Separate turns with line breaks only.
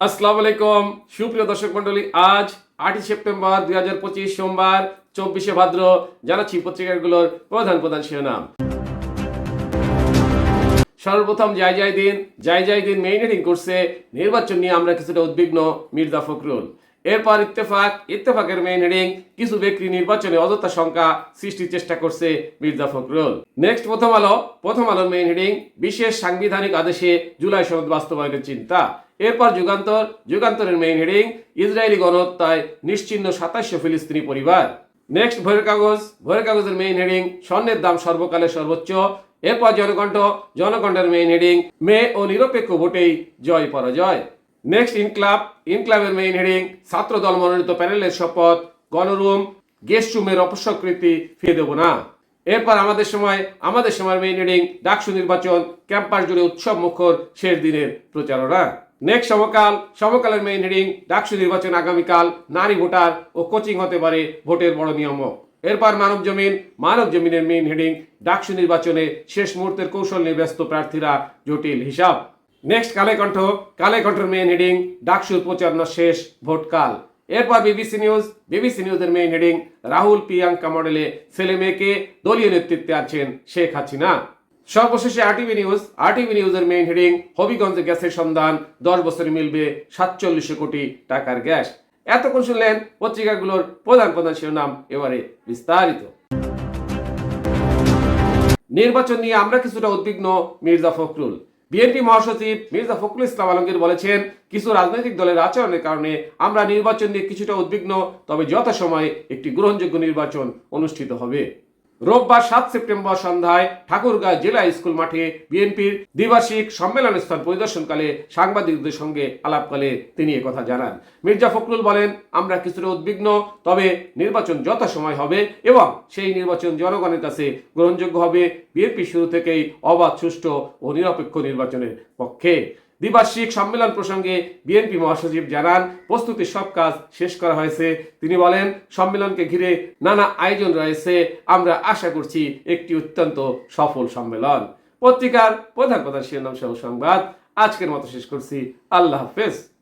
আসসালামু আলাইকুম। সুপ্রিয় দর্শক মন্ডলী আজ আটই সেপ্টেম্বর দুই হাজার পঁচিশ সোমবার, চব্বিশে ভাদ্র, জানাচ্ছি পত্রিকাগুলোর প্রধান প্রধান শিরোনাম। সর্বপ্রথম যাই যাই দিন যাই যাই দিন মেইন হেডিং করছে নির্বাচন নিয়ে আমরা কিছুটা উদ্বিগ্ন মির্জা ফখরুল। এরপর ইত্তেফাক, ইত্তেফাকের মেইন হেডিং কিছু ব্যক্তি নির্বাচনে অযথা সংখ্যা সৃষ্টির চেষ্টা করছে মির্জা ফখরুল। নেক্সট প্রথম আলো, প্রথম আলোর মেইন হেডিং বিশেষ সাংবিধানিক আদেশে জুলাই সনদ বাস্তবায়নের চিন্তা। এরপর যুগান্তর, যুগান্তরের মেইন হেডিং ইসরায়েলি গণহত্যায় নিশ্চিহ্ন সাতাশশো ফিলিস্তিনি পরিবার। নেক্সট ভোরের কাগজ। ভোরের কাগজের মেইন হেডিং স্বর্ণের দাম সর্বকালের সর্বোচ্চ। এরপর জনকণ্ঠ, জনকণ্ঠের মেইন হেডিং মে ও নিরপেক্ষ ভোটেই জয় পরাজয়। নেক্সট ইনক্লাব। ইনক্লাবের মেইন হেডিং ছাত্র দল মনোনীত প্যানেলের শপথ, গণরুম গেস্ট রুমের অপস্বকৃতি ফিরে দেব না। এরপর আমাদের সময় আমাদের সময় মেইন হেডিং ডাকসু নির্বাচন, ক্যাম্পাস জুড়ে উৎসব মুখর শেষ দিনের প্রচারণা। নেক্সট সমকাল সমকালের মেইন হেডিং ডাকসু নির্বাচন আগামীকাল নারী ভোটার ও কোচিং হতে পারে ভোটের বড় নিয়মক। এরপর মানব জমিন, মানব জমিনের মেইন হেডিং ডাকসু নির্বাচনে শেষ মুহূর্তের কৌশল নিয়ে ব্যস্ত প্রার্থীরা, জটিল হিসাব। নেক্সট কালে কণ্ঠ। কালে কণ্ঠের মেইন হেডিং ডাকসুর প্রচারণা শেষ ভোটকাল এরপর বিবিসি নিউজ বিবিসি নিউজের মেইন হেডিং রাহুল প্রিয়াঙ্কা মডেলে ছেলে মেয়েকে দলীয় নেতৃত্বে আছেন শেখ হাসিনা। সর্বশেষে আরটিভি নিউজ আরটিভি নিউজের মেইন হেডিং হবিগঞ্জে গ্যাসের সন্ধান, দশ বছরে মিলবে সাতচল্লিশশো কোটি টাকার গ্যাস। এতক্ষণ শুনলেন পত্রিকাগুলোর প্রধান প্রধান শিরোনাম, এবারে বিস্তারিত। নির্বাচন নিয়ে আমরা কিছুটা উদ্বিগ্ন, মির্জা ফখরুল। বিএনপি মহাসচিব মির্জা ফখরুল ইসলাম আলমগীর বলেছেন, কিছু রাজনৈতিক দলের আচরণের কারণে আমরা নির্বাচন নিয়ে কিছুটা উদ্বিগ্ন, তবে যথাসময়ে একটি গ্রহণযোগ্য নির্বাচন অনুষ্ঠিত হবে। রোববার সাত সেপ্টেম্বর সন্ধ্যায় ঠাকুরগাঁও জেলা স্কুল মাঠে বিএনপির দ্বিবার্ষিক সম্মেলন স্থল পরিদর্শনকালে সাংবাদিকদের সঙ্গে আলাপকালে তিনি কথা জানান। মির্জা ফখরুল বলেন, আমরা কিছুটা উদ্বিগ্ন, তবে নির্বাচন যথাসময় হবে এবং সেই নির্বাচন জনগণের কাছে গ্রহণযোগ্য হবে। বিএনপি শুরু থেকেই অবাধ, সুষ্ঠু ও নিরপেক্ষ নির্বাচনের পক্ষে। দ্বিবার্ষিক সম্মেলন প্রসঙ্গে বিএনপি মহাসচিব জানান প্রস্তুতির সব কাজ শেষ করা হয়েছে। তিনি বলেন, সম্মেলনকে ঘিরে নানা আয়োজন রয়েছে। আমরা আশা করছি একটি অত্যন্ত সফল সম্মেলন। পত্রিকার প্রধান প্রধান শিরোনাম সহ সংবাদ। আজকের মতো শেষ করছি। আল্লাহ হাফেজ।